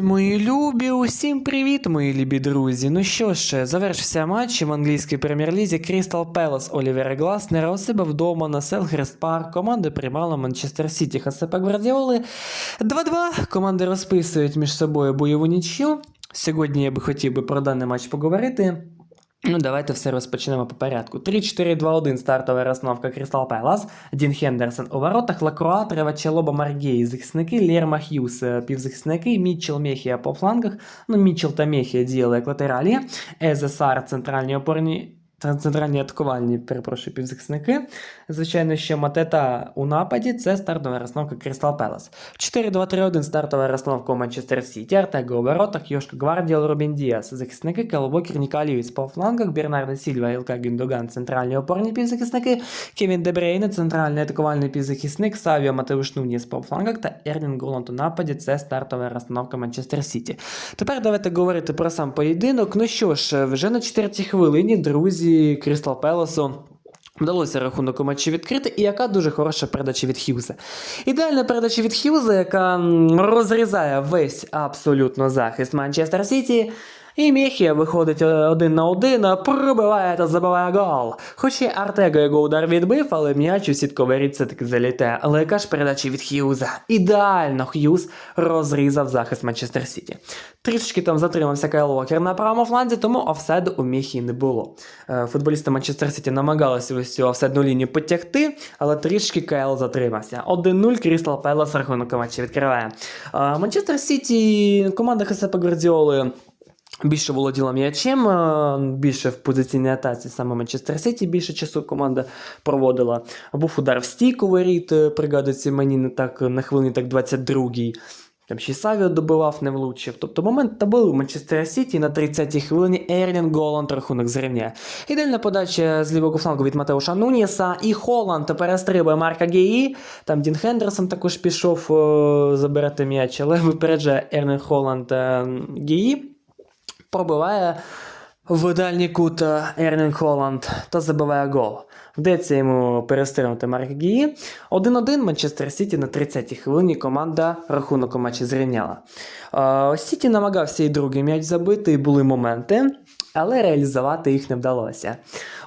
Мої любі, усім привіт, мої любі друзі. Ну що ж, завершився матч в англійській прем'єр-лізі Крістал Пелос Олівера Гласнера у себе вдома на Селхрест Парк. Команда приймала Манчестер Сіті Хасепа Гвардіоли. 2-2. Команди розписують між собою бойову нічю. Сьогодні я би хотів би про даний матч поговорити. Ну, давайте все розпочнемо по порядку. 3-4-2-1 стартова розновка Кристал Пелас. Дін Хендерсон у воротах, Лакруа, Тревачелоба Маргей, захисники, Лерма Х'юз, е, півзахисники, Мітчел Мехія по флангах. Ну, Мітчел та Мехія діяли як латералі. Езесар, центральні опорні. Центральні атакувальні, перепрошую, півзахисники. Звичайно, що Матета у нападі це стартова розстановка Крістал Пелас. 4-2-3-1 стартова розстановка у Манчестер Сіті, Артего у воротах, Йошка Гвардіол, Робін Діас, захисники, Калвокер, Нікаліюс по флангах, Бернардо Сільва, Ілка Гіндоган, центральні опорні півзахисники, Кевін Дебрейне, центральний атакувальний півзахисник, Савіо Матеуш Нуніс по флангах та Ерлін Голланд у нападі це стартова розстановка Манчестер Сіті. Тепер давайте говорити про сам поєдинок. Ну що ж, вже на четвертій хвилині, друзі, Крістал Пелесу. Вдалося рахунок у матчі відкрити, і яка дуже хороша передача від Х'юза. Ідеальна передача від Х'юза, яка розрізає весь абсолютно захист Манчестер Сіті. І Мехія виходить е, один на один, пробиває та забиває гол. Хоч і Артего його удар відбив, але м'яч у сітковий рід все-таки яка ж передача від Х'юза? Ідеально Х'юз розрізав захист Манчестер Сіті. Трішечки там затримався Кайл Уокер на правому фланзі, тому офсайду у Мехії не було. Е, Футболісти Манчестер Сіті намагалися ось цю офсайдну лінію потягти, але трішки Кайл затримався. 1-0 Крістал Пелас рахунок матчі відкриває. Е, Манчестер Сіті, команда Хесепа Гвардіоли більше володіла м'ячем, е, більше в позиційній атаці саме Манчестер Сіті більше часу команда проводила. Був удар в стійку воріт, е, пригадується мені не так на хвилині так 22-й. Там ще Савіо добивав, не влучив. Тобто момент та був у Манчестер Сіті на 30-й хвилині Ерлін Голланд рахунок зрівняє. Ідеальна подача з лівого флангу від Матеуша Нуніса і Холланд перестрибує Марка Геї. Там Дін Хендерсон також пішов е, забирати м'яч, але випереджає Ерлін Холланд Геї пробиває в дальній кут е, Ерлінг Холланд та забиває гол. Вдається йому перестрибнути Марк Гії. 1-1 Манчестер Сіті на 30-й хвилині команда рахунок у матчі зрівняла. Е, Сіті намагався і другий м'яч забити, і були моменти, але реалізувати їх не вдалося.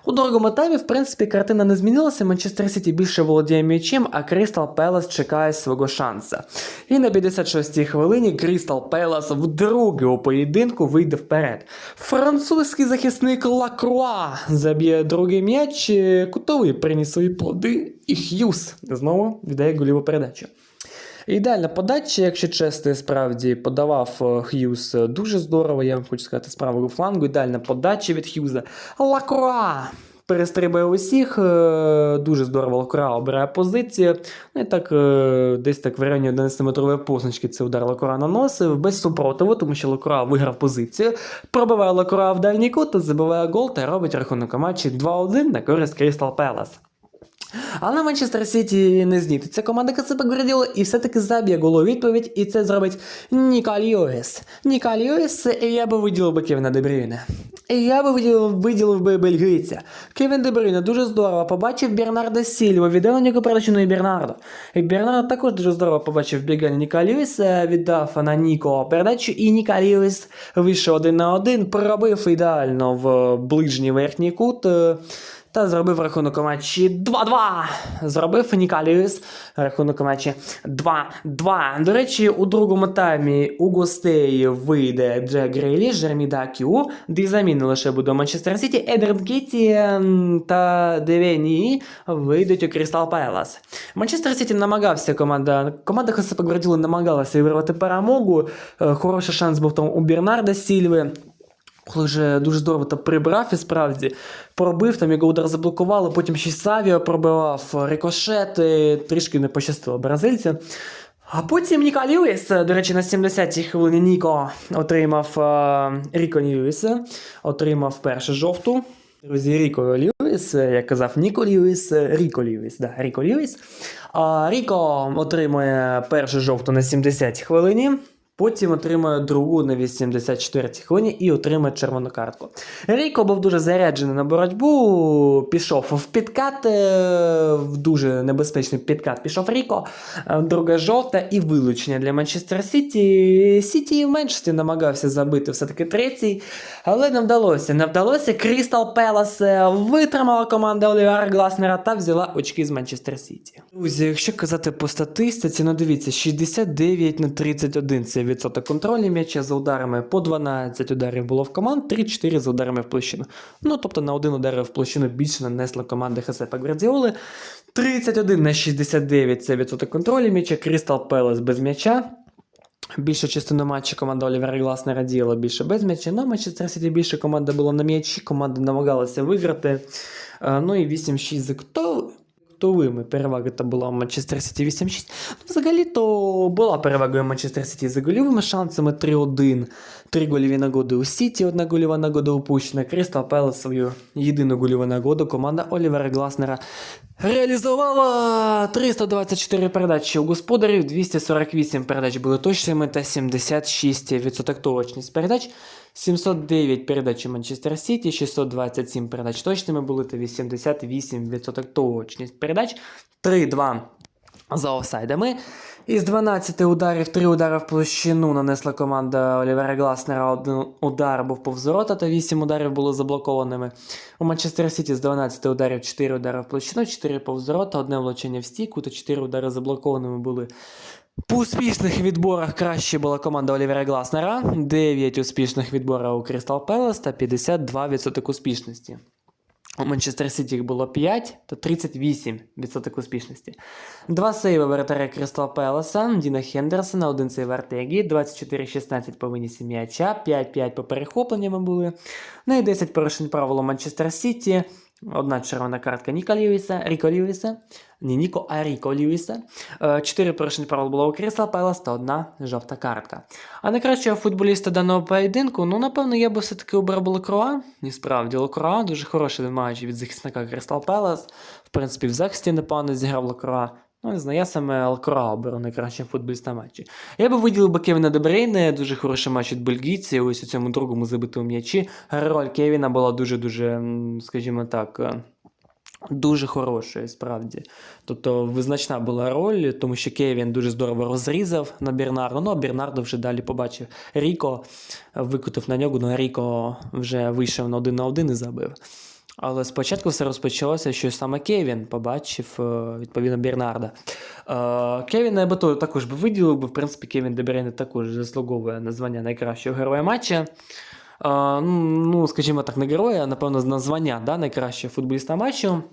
У другому таймі, в принципі, картина не змінилася. Манчестер Сіті більше володіє м'ячем, а Крістал Пелас чекає свого шанса. І на 56-й хвилині Крістал Пелас вдруге у поєдинку вийде вперед. Французький захисник Лакруа заб'є другий м'яч, е, кутовий приніс свої плоди, і Х'юз знову віддає голіву передачу. Ідеальна подача, якщо чесно, справді подавав е, Х'юз дуже здорово, я вам хочу сказати, з правого флангу. Ідеальна подача від Х'юза. Лакруа! Перестрибує усіх, е, дуже здорово Лакура обирає позицію. Ну і так, е, десь так в районі 11-метрової позначки це удар Лакура наносив без супротиву, тому що Лакура виграв позицію. Пробиває Лакура в дальній кут, забиває гол та робить рахунок матчі 2-1 на користь Крістал Пелас. Але Манчестер Сіті не знітиться команда Кацепа Гвардіоли і все-таки заб'є голу відповідь, і це зробить Нікаль Йоес. Нікаль Йоес, і я би виділив би Кевіна Дебрюйне. І я би виділив, виділив би бельгійця. Кевін Дебрюйне дуже здорово побачив Бернарда Сільва, віддав нього передачу на Бернардо. І Бернардо також дуже здорово побачив бігання Нікаль Йоеса, віддав на Ніко передачу, і Нікаль Йоес вийшов один на один, пробив ідеально в ближній верхній кут. е, та зробив рахунок матчі 2-2. Зробив Нікаліус рахунок матчі 2-2. До речі, у другому таймі у гостей вийде Джек Грейлі, Жермі Дакю, де заміни лише буде Манчестер Сіті, Едрен Кітті та Девені вийдуть у Крістал Пелас. Манчестер Сіті намагався команда. Команда Хосепа Гвардіоли намагалася вирвати перемогу. Е, Хороший шанс був там у Бернарда Сільви. Коли вже дуже здорово та прибрав і справді пробив, там його удар заблокували, потім ще Савіо пробивав, рикошети, трішки не пощастило бразильця. А потім Ніко Льюіс, до речі, на 70-й хвилині Ніко отримав е, Ріко Льюіс, отримав першу жовту. Друзі, Ріко Льюіс, як казав Ніко Льюіс, Ріко Льюіс, да, Ріко Льюіс. А Ріко отримує першу жовту на 70-й хвилині. Потім отримує другу на 84-й хвилині і отримує червону картку. Ріко був дуже заряджений на боротьбу, пішов в підкат, е, в дуже небезпечний підкат пішов Ріко. Е, Друга жовта і вилучення для Манчестер Сіті. Сіті в меншості намагався забити все-таки третій, але не вдалося. Не вдалося. Крістал Пелас е, витримала команда Олівера Гласнера та взяла очки з Манчестер Сіті. Друзі, якщо казати по статистиці, ну дивіться, 69 на 31 це відсоток контролю м'яча за ударами. По 12 ударів було в команд, 3-4 за ударами в площину. Ну тобто на один удар в площину більше нанесла команда Хесепа Гвардіоли. 31 на 69 це відсоток контролю м'яча. Крістал Пелес без м'яча. Більшу частину матчу команда Олівера Гласнера діяла більше без м'яча. На Манчестер Сіті більше команда була на м'ячі, команда намагалася виграти. Е, Ну і 8-6 за Товими перевага та була Манчестер Сіті 8-6. Ну, взагалі то була перевагою Манчестер Сіті за гольовими шансами 3-1. Три гольові нагоди у Сіті, одна гольова нагода упущена. Кристал Пелес свою єдину гольову нагоду команда Олівера Гласнера реалізувала 324 передачі у господарів, 248 передач були точними та 76% точність передач. 709 передач Манчестер Сіті, 627 передач точними були та 88% точність передач. 3-2 за офсайдами. Із 12 ударів 3 удари в площину нанесла команда Олівера Гласнера. Один удар був повз ворота та 8 ударів було заблокованими. У Манчестер Сіті з 12 ударів 4 удари в площину, 4 повз ворота, одне влучення в стійку та 4 удари заблокованими були. По успішних відборах краще була команда Олівера Гласнера. 9 успішних відборів у Крістал Пелес та 52% успішності. У Манчестер Сіті їх було 5 та 38% успішності. Два сейви воротаря Крістал Пелеса, Діна Хендерсона, один сейв Артегі, 24-16 по винісі м'яча, 5-5 по перехопленням були. Ну і 10 порушень правил у Манчестер Сіті. Одна червона картка Ніка Льюіса, Ріко Льюіса, не Ніко, а Ріко Льюіса. Е, Чотири порушення правил було у Крісла Пелас та одна жовта картка. А найкращого футболіста даного поєдинку, ну, напевно, я би все-таки обрав Лакроа. І справді, Лакроа дуже хороший матч від захисника Кристал Пелас. В принципі, в захисті непогано зіграв Лакроа. Ну, не знаю, я саме Лакроа оберу найкращим футболістом матчі. Я би виділив би Кевіна Дебрейне, дуже хороший матч від бельгійців, ось у цьому другому забитому м'ячі. Роль Кевіна була дуже-дуже, скажімо так, е, дуже хорошою, справді. Тобто визначна була роль, тому що Кевін дуже здорово розрізав на Бернарду. Ну, а Бернардо вже далі побачив. Ріко викотив на нього, ну а Ріко вже вийшов на один на один і забив. Але спочатку все розпочалося, що саме Кевін побачив е, відповідно Бернарда. Е, Кевіна я би то також би виділив, бо в принципі Кевін Дебрейне також заслуговує названня найкращого героя матча. Е, ну, скажімо так, не героя, а напевно, названня да, найкращого футболіста матчу.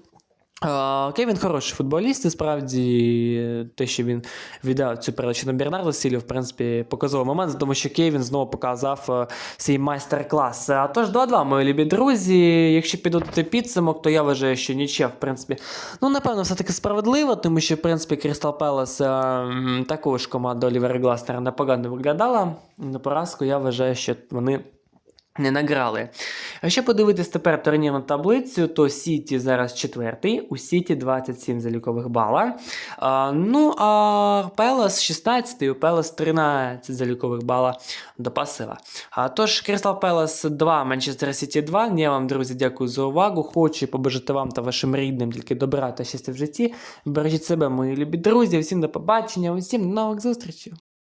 Кевін хороший футболіст, і справді те, що він віддав цю передачу на Бернардо Сілі, в принципі, показовий момент, тому що Кевін знову показав е, свій майстер-клас. А тож 2-2, мої любі друзі. Якщо підводити підсумок, то я вважаю, що нічия, в принципі, ну, напевно, все-таки справедливо, тому що, в принципі, Крістал Пелес е, також команда Олівера Гласнера непогано виглядала. На поразку я вважаю, що вони не награли. Якщо подивитись тепер турнірну таблицю, то Сіті зараз четвертий, у Сіті 27 залікових бала. А, ну а Пелес 16, у Пелес 13 залікових бала до пасива. А, тож, Кристал Пелес 2, Манчестер Сіті 2. Я вам, друзі, дякую за увагу. Хочу побажати вам та вашим рідним тільки добра та щастя в житті. Бережіть себе, мої любі друзі. Всім до побачення, усім до нових зустрічей.